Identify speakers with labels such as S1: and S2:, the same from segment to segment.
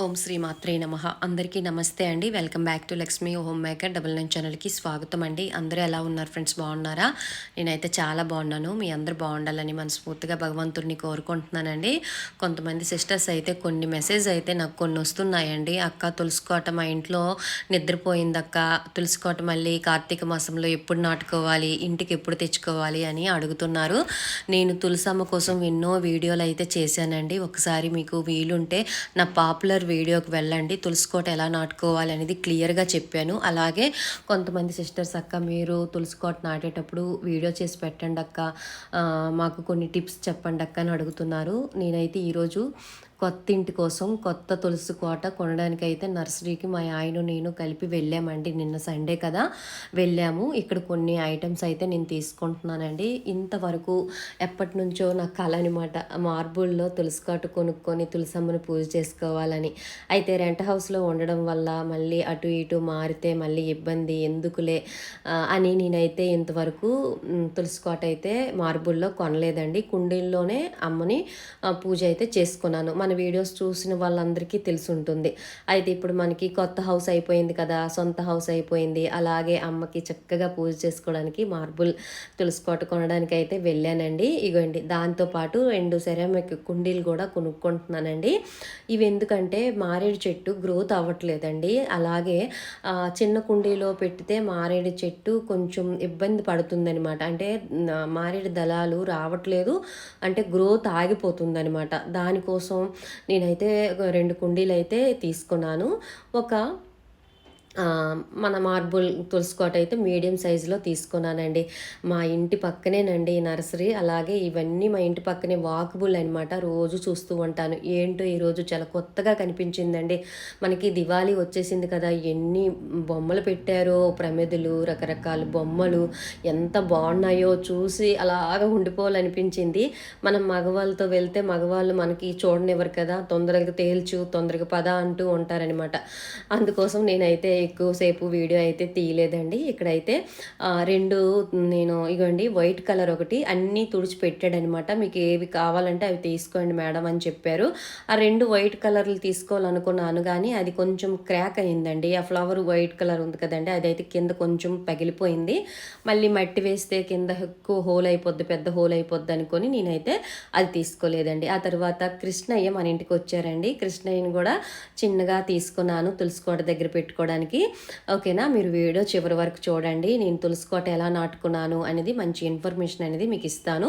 S1: ఓం శ్రీ మాత్రే నమ. అందరికీ నమస్తే అండి. Welcome back to Lakshmi home maker double nine ఛానల్కి స్వాగతం అండి. అందరూ ఎలా ఉన్నారు ఫ్రెండ్స్? బాగున్నారా? నేనైతే చాలా బాగున్నాను. మీ అందరూ బాగుండాలని మనస్ఫూర్తిగా భగవంతుడిని కోరుకుంటున్నానండి. కొంతమంది సిస్టర్స్ అయితే కొన్ని మెసేజ్ అయితే నాకు కొన్ని వస్తున్నాయండి. అక్క తులసుకోట మా ఇంట్లో నిద్రపోయింది అక్క. తులసుకోట మళ్ళీ కార్తీక మాసంలో ఎప్పుడు నాటుకోవాలి? ఇంటికి ఎప్పుడు తెచ్చుకోవాలి అని అడుగుతున్నారు. నేను తులసమ్మ కోసం ఎన్నో వీడియోలు అయితే చేశానండి. ఒకసారి మీకు వీలుంటే నా పాపులర్ వీడియోకి వెళ్ళండి. తులసికోట ఎలా నాటుకోవాలి అనేది క్లియర్గా చెప్పాను. అలాగే కొంతమంది సిస్టర్స్ అక్క మీరు తులసికోట నాటేటప్పుడు వీడియో చేసి పెట్టండి అక్క. మాకు కొన్ని టిప్స్ చెప్పండి అక్క అని అడుగుతున్నారు. నేనైతే ఈరోజు కొత్త ఇంటి కోసం కొత్త తులసి కోట కొనడానికి అయితే నర్సరీకి మా ఆయన నేను కలిపి వెళ్ళామండి నిన్న సండే కదా. వెళ్ళాము. ఇక్కడ కొన్ని ఐటమ్స్ అయితే నేను తీసుకుంటున్నానండి. ఇంతవరకు ఎప్పటి నుంచో నా కళ అనమాట మార్బుల్లో తులసి కోట కొనుక్కొని తులసమ్మను పూజ చేసుకోవాలని. అయితే రెంట్ హౌస్లో ఉండడం వల్ల మళ్ళీ అటు ఇటు మారితే మళ్ళీ ఇబ్బంది ఎందుకులే అని నేనైతే ఇంతవరకు తులసి కోట అయితే మార్బుల్లో కొనలేదండి. కుండీల్లోనే అమ్మని పూజ అయితే చేసుకున్నాను. మన వీడియోస్ చూసిన వాళ్ళందరికీ తెలిసి ఉంటుంది అయితే ఇప్పుడు మనకి కొత్త హౌస్ అయిపోయింది కదా సొంత హౌస్ అయిపోయింది. అలాగే అమ్మకి చక్కగా పూజ చేసుకోవడానికి మార్బుల్ తులసి కొనడానికి అయితే వెళ్ళానండి. ఇగోండి దాంతోపాటు రెండు సెరామిక్ కుండీలు కూడా కొనుక్కుంటున్నానండి. ఇవి ఎందుకంటే మారేడు చెట్టు గ్రోత్ అవ్వట్లేదండి. అలాగే చిన్న కుండీలో పెట్టితే మారేడు చెట్టు కొంచెం ఇబ్బంది పడుతుందనమాట అంటే మారేడు దళాలు రావట్లేదు. అంటే గ్రోత్ ఆగిపోతుందనమాట దానికోసం నేనైతే రెండు కుండీలు అయితే తీసుకున్నాను. ఒక మన మార్బుల్ తులసికోట అయితే మీడియం సైజులో తీసుకున్నానండి. మా ఇంటి పక్కనేనండి ఈ నర్సరీ. అలాగే ఇవన్నీ మా ఇంటి పక్కనే వాకబుల్ అనమాట రోజు చూస్తూ ఉంటాను. ఏంటో ఈరోజు చాలా కొత్తగా కనిపించిందండి. మనకి దివాళీ వచ్చేసింది కదా. ఎన్ని బొమ్మలు పెట్టారో ప్రమిదలు రకరకాల బొమ్మలు ఎంత బాగున్నాయో చూసి అలాగ ఉండిపోవాలనిపించింది. మనం మగవాళ్ళతో వెళ్తే మగవాళ్ళు మనకి చూడనివ్వరు కదా. తొందరగా తేల్చు తొందరగా పద అంటూ ఉంటారనమాట అందుకోసం నేనైతే ఎక్కువసేపు వీడియో అయితే తీయలేదండి. ఇక్కడైతే రెండు నేను ఇగోండి వైట్ కలర్ ఒకటి అన్నీ తుడిచి పెట్టాడనమాట. మీకు ఏవి కావాలంటే అవి తీసుకోండి మేడం అని చెప్పారు. ఆ రెండు వైట్ కలర్లు తీసుకోవాలనుకున్నాను కానీ అది కొంచెం క్రాక్ అయిందండి. ఆ ఫ్లవర్ వైట్ కలర్ ఉంది కదండి అదైతే కింద కొంచెం పగిలిపోయింది. మళ్ళీ మట్టి వేస్తే కింద ఎక్కువ హోల్ అయిపోద్ది పెద్ద హోల్ అయిపోద్ది అనుకొని నేనైతే అది తీసుకోలేదండి. ఆ తర్వాత కృష్ణయ్య మన ఇంటికి వచ్చారండి. కృష్ణయ్యని కూడా చిన్నగా తీసుకున్నాను తులసికోట దగ్గర పెట్టుకోవడానికి. ఓకేనా? మీరు వీడియో చివరి వరకు చూడండి. నేను తులసికోట ఎలా నాటుకున్నాను అనేది మంచి ఇన్ఫర్మేషన్ అనేది మీకు ఇస్తాను.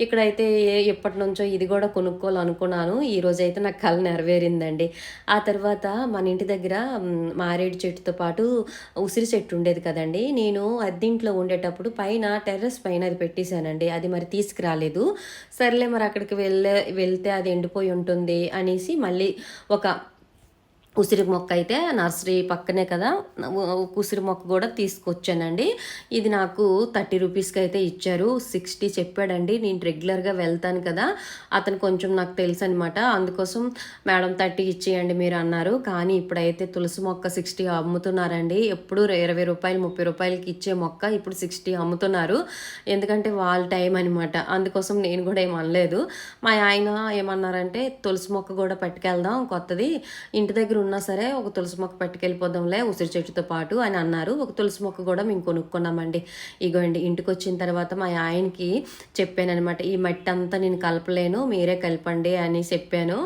S1: ఇక్కడైతే ఎప్పటి నుంచో ఇది కూడా కొనుక్కోవాలనుకున్నాను. ఈరోజు అయితే నాకు కళ నెరవేరిందండి. ఆ తర్వాత మన ఇంటి దగ్గర మారేడు చెట్టుతో పాటు ఉసిరి చెట్టు ఉండేది కదండి. నేను అద్దీంట్లో ఉండేటప్పుడు పైన టెర్రస్ పైన అది పెట్టేశానండి. అది మరి తీసుకురాలేదు. సర్లే మరి అక్కడికి వెళ్ళే వెళ్తే అది ఎండిపోయి ఉంటుంది అనేసి మళ్ళీ ఒక ఉసిరి మొక్క అయితే నర్సరీ పక్కనే కదా ఉసిరి మొక్క కూడా తీసుకొచ్చానండి. ఇది నాకు థర్టీ రూపీస్కి అయితే ఇచ్చారు. సిక్స్టీ చెప్పాడండి. నేను రెగ్యులర్గా వెళ్తాను కదా అతను కొంచెం నాకు తెలుసు అనమాట అందుకోసం మేడం థర్టీ ఇచ్చేయండి మీరు అన్నారు. కానీ ఇప్పుడైతే తులసి మొక్క సిక్స్టీ అమ్ముతున్నారండి. ఎప్పుడు ఇరవై రూపాయలు ముప్పై రూపాయలకి ఇచ్చే మొక్క ఇప్పుడు సిక్స్టీ అమ్ముతున్నారు. ఎందుకంటే వాళ్ళ టైం అనమాట అందుకోసం నేను కూడా ఏం అనలేదు. మా ఆయన ఏమన్నారంటే తులసి మొక్క కూడా పట్టుకెళ్దాం కొత్తది. ఇంటి దగ్గర ఉన్నా సరే ఒక తులసి మొక్క పట్టుకెళ్ళిపోదాంలే ఉసిరి చెట్టుతో పాటు అని అన్నారు. ఒక తులసి మొక్క కూడా మేము కొనుక్కున్నామండి. ఇగోండి ఇంటికి వచ్చిన తర్వాత మా ఆయనకి చెప్పాను అనమాట ఈ మట్టి అంతా నేను కలపలేను మీరే కలపండి అని చెప్పాను.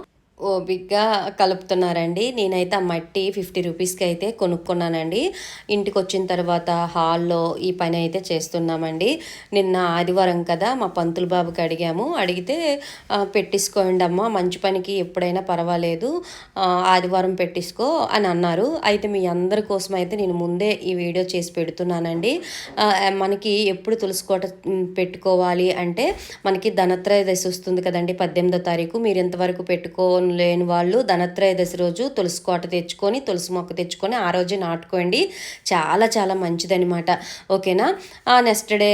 S1: ఓపిక్గా కలుపుతున్నారండి. నేనైతే ఆ మట్టి ఫిఫ్టీ రూపీస్కి అయితే కొనుక్కున్నానండి. ఇంటికి వచ్చిన తర్వాత హాల్లో ఈ పని అయితే చేస్తున్నామండి. నిన్న ఆదివారం కదా మా పంతులు బాబుకి అడిగాము. అడిగితే పెట్టించుకోండి అమ్మ మంచి పనికి ఎప్పుడైనా పర్వాలేదు. ఆదివారం పెట్టించుకో అని అన్నారు. అయితే మీ అందరి కోసం అయితే నేను ముందే ఈ వీడియో చేసి పెడుతున్నానండి. మనకి ఎప్పుడు తులసికోట పెట్టుకోవాలి అంటే మనకి ధనత్రయోదశి వస్తుంది కదండి పద్దెనిమిదో తారీఖు. మీరు ఎంతవరకు లేని వాళ్ళు ధనత్రయోదశి రోజు తులసి కోట తెచ్చుకొని తులసి మొక్క తెచ్చుకొని ఆ రోజే నాటుకోండి. చాలా చాలా మంచిదనమాట ఓకేనా? ఆ నెక్స్ట్ డే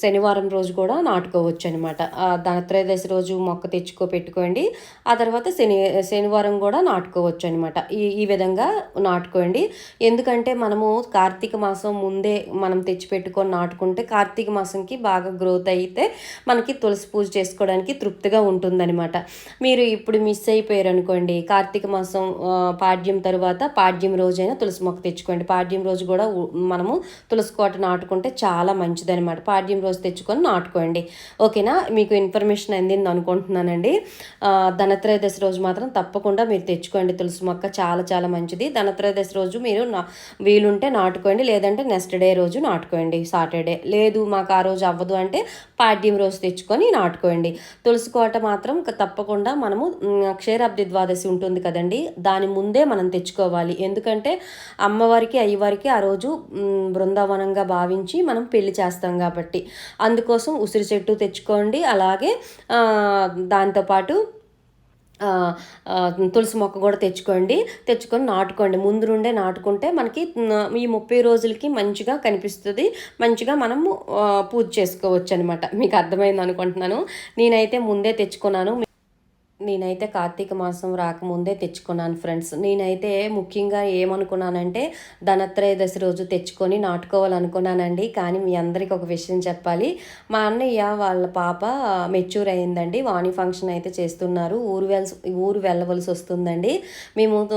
S1: శనివారం రోజు కూడా నాటుకోవచ్చు అనమాట ధనత్రయోదశి రోజు మొక్క తెచ్చుకో పెట్టుకోండి. ఆ తర్వాత శని శనివారం కూడా నాటుకోవచ్చు అనమాట ఈ ఈ విధంగా నాటుకోండి. ఎందుకంటే మనము కార్తీక మాసం ముందే మనం తెచ్చిపెట్టుకొని నాటుకుంటే కార్తీక మాసంకి బాగా గ్రోత్ అయితే మనకి తులసి పూజ చేసుకోవడానికి తృప్తిగా ఉంటుందన్నమాట. మీరు ఇప్పుడు మిస్ అయిపోయారు అనుకోండి. కార్తీక మాసం పాడ్యం తర్వాత పాడ్యం రోజైనా తులసి మొక్క తెచ్చుకోండి. పాడ్యం రోజు కూడా మనము తులసి కోట నాటుకుంటే చాలా మంచిదన్నమాట. పాడ్యం రోజు తెచ్చుకొని నాటుకోండి. ఓకేనా? మీకు ఇన్ఫర్మేషన్ అందింది అనుకుంటున్నానండి. ధనత్రయోదశి రోజు మాత్రం తప్పకుండా మీరు తెచ్చుకోండి తులసి మొక్క. చాలా చాలా మంచిది. ధనత్రయోదశి రోజు మీరు నా వీలుంటే నాటుకోండి. లేదంటే నెక్స్ట్ డే రోజు నాటుకోండి. సాటర్డే లేదు మాకు ఆ రోజు అవ్వదు అంటే పాడ్యం రోజు తెచ్చుకొని నాటుకోండి. తులసి కోట మాత్రం తప్పకుండా మనం మనము క్షీరాబ్ది ద్వాదశి ఉంటుంది కదండి. దాని ముందే మనం తెచ్చుకోవాలి. ఎందుకంటే అమ్మవారికి అయ్యవారికి ఆ రోజు బృందావనంగా భావించి మనం పెళ్ళి చేస్తాం కాబట్టి. అందుకోసం ఉసిరి చెట్టు తెచ్చుకోండి. అలాగే దాంతోపాటు తులసి మొక్క కూడా తెచ్చుకోండి. తెచ్చుకొని నాటుకోండి. ముందు నుండే నాటుకుంటే మనకి ఈ ముప్పై రోజులకి మంచిగా కనిపిస్తుంది. మంచిగా మనము పూజ చేసుకోవచ్చు అనమాట మీకు అర్థమైంది అనుకుంటున్నాను నేనైతే ముందే తెచ్చుకున్నాను. నేనైతే కార్తీక మాసం రాకముందే తెచ్చుకున్నాను ఫ్రెండ్స్. నేనైతే ముఖ్యంగా ఏమనుకున్నానంటే ధనత్రయోదశి రోజు తెచ్చుకొని నాటుకోవాలనుకున్నానండి. కానీ మీ అందరికి ఒక విషయం చెప్పాలి. మా అన్నయ్య వాళ్ళ పాప మెచ్యూర్ అయిందండి. వాణి ఫంక్షన్ అయితే చేస్తున్నారు. ఊరు వెల్ ఊరు వెళ్ళవలసి వస్తుందండి. మేము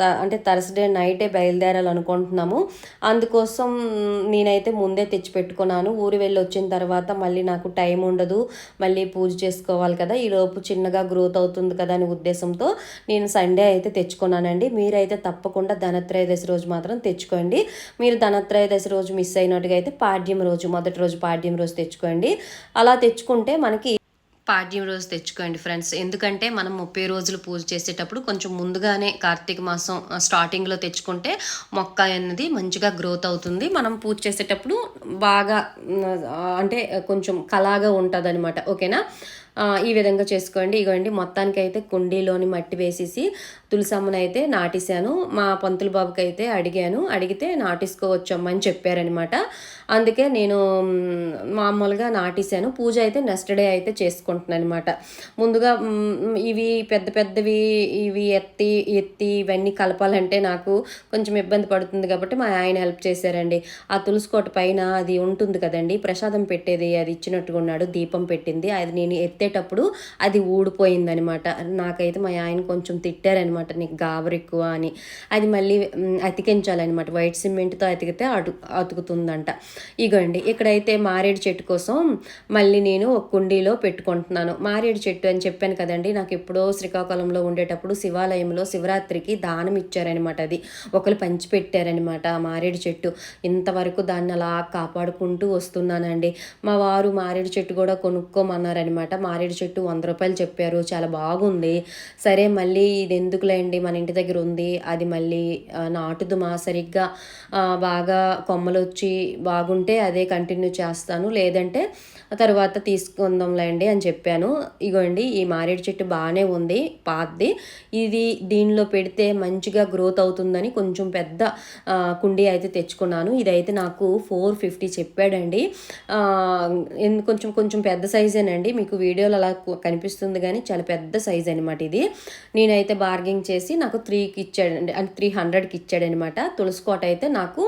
S1: త- అంటే థర్స్డే నైటే బయలుదేరాలనుకుంటున్నాము. అందుకోసం నేనైతే ముందే తెచ్చిపెట్టుకున్నాను. ఊరు వెళ్ళి వచ్చిన తర్వాత మళ్ళీ నాకు టైం ఉండదు. మళ్ళీ పూజ చేసుకోవాలి కదా. ఈలోపు చిన్నగా గ్రోత్ అవుతుంది కదా అనే ఉద్దేశంతో నేను సండే అయితే తెచ్చుకున్నానండి. మీరైతే తప్పకుండా ధనత్రయోదశి రోజు మాత్రం తెచ్చుకోండి. మీరు ధనత్రయోదశి రోజు మిస్ అయినట్టుగా అయితే పాడ్యం రోజు మొదటి రోజు పాడ్యం రోజు తెచ్చుకోండి. అలా తెచ్చుకుంటే మనకి పాడ్యం రోజు తెచ్చుకోండి ఫ్రెండ్స్. ఎందుకంటే మనం ముప్పై రోజులు పూజ చేసేటప్పుడు కొంచెం ముందుగానే కార్తీక మాసం స్టార్టింగ్లో తెచ్చుకుంటే మొక్క అనేది మంచిగా గ్రోత్ అవుతుంది. మనం పూజ చేసేటప్పుడు బాగా అంటే కొంచెం కళాగా ఉంటుంది అనమాట ఓకేనా? ఈ విధంగా చేసుకోండి. ఇగోండి మొత్తానికి అయితే కుండీలోని మట్టి వేసేసి తులసమ్మను అయితే నాటేశాను. మా పంతులు బాబుకి అయితే అడిగాను. అడిగితే నాటేసుకోవచ్చమ్మా అని చెప్పారనమాట అందుకే నేను మామూలుగా నాటేశాను. పూజ అయితే నెక్స్ట్ డే అయితే చేసుకుంటున్నాను అనమాట ముందుగా ఇవి పెద్ద పెద్దవి ఇవి ఎత్తి ఎత్తి ఇవన్నీ కలపాలంటే నాకు కొంచెం ఇబ్బంది పడుతుంది కాబట్టి మా ఆయన హెల్ప్ చేశారండి. ఆ తులసి కోట పైన అది ఉంటుంది కదండి ప్రసాదం పెట్టేది అది ఇచ్చినట్టుగా ఉన్నాడు దీపం పెట్టింది. అది నేను ఎత్తి ఎత్తేటప్పుడు అది ఊడిపోయిందనమాట. నాకైతే మా ఆయన కొంచెం తిట్టారనమాట నీకు గాబరు ఎక్కువ అని. అది మళ్ళీ అతికించాలన్నమాట వైట్ సిమెంట్తో అతికితే అటు అతుకుతుందంట. ఇగోండి ఇక్కడైతే మారేడు చెట్టు కోసం మళ్ళీ నేను ఒక కుండీలో పెట్టుకుంటున్నాను. మారేడు చెట్టు అని చెప్పాను కదండి నాకు ఎప్పుడో శ్రీకాకుళంలో ఉండేటప్పుడు శివాలయంలో శివరాత్రికి దానం ఇచ్చారనమాట అది. ఒకరు పంచిపెట్టారనమాట ఆ మారేడు చెట్టు. ఇంతవరకు దాన్ని అలా కాపాడుకుంటూ వస్తున్నానండి. మా వారు మారేడు చెట్టు కూడా కొనుక్కోమన్నారనమాట. మారేడు చెట్టు వంద రూపాయలు చెప్పారు. చాలా బాగుంది. సరే మళ్ళీ ఇది ఎందుకులేండి మన ఇంటి దగ్గర ఉంది. అది మళ్ళీ నాటుదుమా. సరిగ్గా బాగా కొమ్మలు వచ్చి బాగుంటే అదే కంటిన్యూ చేస్తాను. లేదంటే తర్వాత తీసుకుందాంలేండి అని చెప్పాను. ఇగోండి ఈ మారేడు చెట్టు బాగానే ఉంది పాతది. ఇది దీనిలో పెడితే మంచిగా గ్రోత్ అవుతుందని కొంచెం పెద్ద కుండీ అయితే తెచ్చుకున్నాను. ఇదైతే నాకు ఫోర్ ఫిఫ్టీ చెప్పాడండి. కొంచెం కొంచెం పెద్ద సైజేనండి. మీకు వీడియో వీడియోలో అలా కనిపిస్తుంది కానీ చాలా పెద్ద సైజ్ అనమాట ఇది. నేనైతే బార్గింగ్ చేసి నాకు త్రీకి ఇచ్చాడు అంటే త్రీ హండ్రెడ్కి ఇచ్చాడనమాట తులసి కోట అయితే నాకు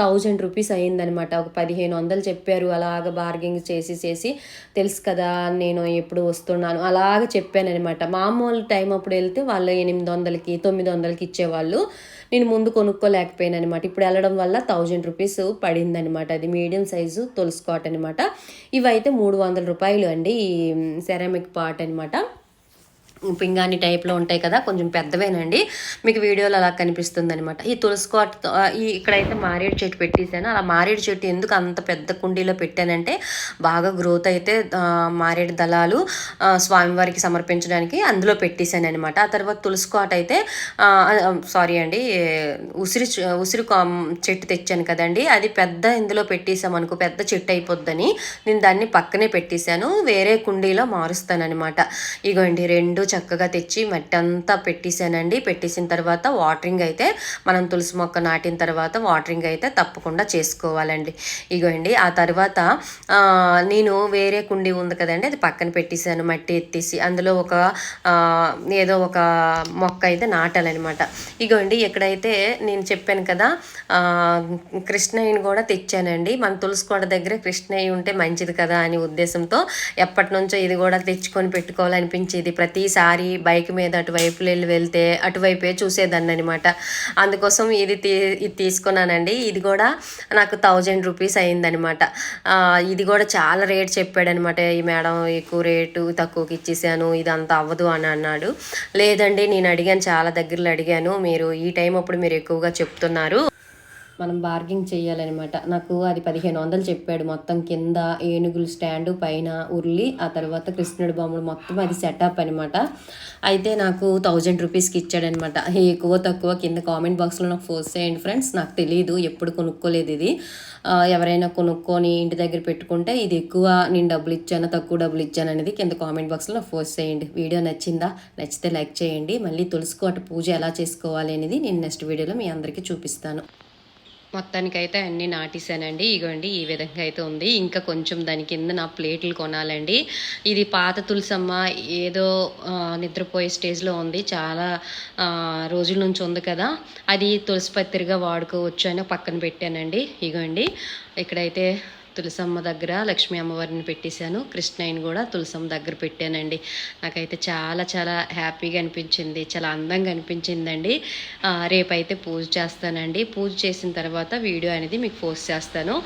S1: థౌజండ్ రూపీస్ అయిందనమాట ఒక పదిహేను వందలు చెప్పారు. అలాగ బార్గింగ్ చేసి చేసి తెలుసు కదా నేను ఎప్పుడు వస్తున్నాను అలాగ అనమాట మామూలు టైం అప్పుడు వెళ్తే వాళ్ళు ఎనిమిది వందలకి తొమ్మిది వందలకి ఇచ్చేవాళ్ళు. నేను ముందు కొనుక్కోలేకపోయాను అనమాట ఇప్పుడు వెళ్ళడం వల్ల థౌజండ్ రూపీస్ పడింది అనమాట అది మీడియం సైజు తొలుసుకోవటం అనమాట ఇవైతే మూడు వందల రూపాయలు అండి ఈ సెరామిక్ పాట్ అనమాట పింగాణి టైప్లో ఉంటాయి కదా కొంచెం పెద్దవేనండి. మీకు వీడియోలో అలా కనిపిస్తుంది అనమాట ఈ తులసికోట ఈ ఇక్కడైతే మారేడు చెట్టు పెట్టేశాను. అలా మారేడు చెట్టు ఎందుకు అంత పెద్ద కుండీలో పెట్టానంటే బాగా గ్రోత్ అయితే మారేడు దళాలు స్వామివారికి సమర్పించడానికి అందులో పెట్టేశాను అనమాట ఆ తర్వాత తులసికోట అయితే సారీ అండి ఉసిరి ఉసిరి చెట్టు తెచ్చాను కదండి. అది పెద్ద ఇందులో పెట్టేసాం అనుకో పెద్ద చెట్టు అయిపోద్దని నేను దాన్ని పక్కనే పెట్టేశాను. వేరే కుండీలో మారుస్తానమాట ఇగోండి రెండు చక్కగా తెచ్చి మట్టి అంతా పెట్టేశానండి. పెట్టేసిన తర్వాత వాటరింగ్ అయితే మనం తులసి మొక్క నాటిన తర్వాత వాటరింగ్ అయితే తప్పకుండా చేసుకోవాలండి. ఇగోండి ఆ తర్వాత నేను వేరే కుండీ ఉంది కదండి అది పక్కన పెట్టేశాను మట్టి ఎత్తేసి. అందులో ఒక ఏదో ఒక మొక్క అయితే నాటాలన్నమాట. ఇగోండి ఎక్కడైతే నేను చెప్పాను కదా కృష్ణయ్యని కూడా తెచ్చానండి. మన తులసికోట దగ్గర కృష్ణయ్య ఉంటే మంచిది కదా అని ఉద్దేశంతో ఎప్పటి నుంచో ఇది కూడా తెచ్చుకొని పెట్టుకోవాలనిపించేది. ప్రతి ఈసారి బైక్ మీద అటువైపు వెళ్ళి వెళ్తే అటువైపే చూసేదాన్ని అనమాట అందుకోసం ఇది తీ ఇది తీసుకున్నానండి. ఇది కూడా నాకు థౌజండ్ రూపీస్ అయిందనమాట ఇది కూడా చాలా రేట్ చెప్పాడనమాట ఈ మేడం ఎక్కువ రేటు తక్కువకి ఇచ్చేసాను ఇదంతా అవ్వదు అని అన్నాడు. లేదండి నేను అడిగాను చాలా దగ్గరలో అడిగాను. మీరు ఈ టైం అప్పుడు మీరు ఎక్కువగా చెప్తున్నారు. మనం బార్గింగ్ చేయాలన్నమాట. నాకు అది పదిహేను వందలు చెప్పాడు. మొత్తం కింద ఏనుగులు స్టాండ్ పైన ఉర్లి ఆ తర్వాత కృష్ణుడి బొమ్మలు మొత్తం అది సెటప్ అనమాట అయితే నాకు థౌజండ్ రూపీస్కి ఇచ్చాడనమాట ఎక్కువ తక్కువ కింద కామెంట్ బాక్స్లో నాకు ఫోర్స్ చేయండి ఫ్రెండ్స్ నాకు తెలియదు ఎప్పుడు కొనుక్కోలేదు ఇది. ఎవరైనా కొనుక్కొని ఇంటి దగ్గర పెట్టుకుంటే ఇది ఎక్కువ నేను డబ్బులు ఇచ్చాను తక్కువ డబ్బులు ఇచ్చాను అనేది కింద కామెంట్ బాక్స్లో ఫోర్స్ చేయండి. వీడియో నచ్చిందా? నచ్చితే లైక్ చేయండి. మళ్ళీ తులసికోట పూజ ఎలా చేసుకోవాలి అనేది నేను నెక్స్ట్ వీడియోలో మీ అందరికీ చూపిస్తాను. మొత్తానికైతే అన్నీ నాటేసానండి. ఇగోండి ఈ విధంగా అయితే ఉంది. ఇంకా కొంచెం దాని కింద నా ప్లేట్లు కొనాలండి. ఇది పాత తులసమ్మ ఏదో నిద్రపోయే స్టేజ్లో ఉంది. చాలా రోజుల నుంచి ఉంది కదా. అది తులసి పత్రిగా వాడుకోవచ్చు అని పక్కన పెట్టానండి. ఇగోండి ఇక్కడైతే తులసమ్మ దగ్గర లక్ష్మీ అమ్మవారిని పెట్టేశాను. కృష్ణయ్యని కూడా తులసమ్మ దగ్గర పెట్టానండి. నాకైతే చాలా చాలా హ్యాపీగా అనిపించింది. చాలా అందంగా అనిపించిందండి. రేపైతే పూజ చేస్తానండి. పూజ చేసిన తర్వాత వీడియో అనేది మీకు పోస్ట్ చేస్తాను.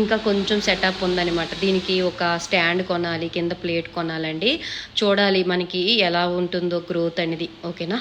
S1: ఇంకా కొంచెం సెటప్ ఉందన్నమాట. దీనికి ఒక స్టాండ్ కొనాలి కింద ప్లేట్ కొనాలండి. చూడాలి మనకి ఎలా ఉంటుందో గ్రోత్ అనేది. ఓకేనా?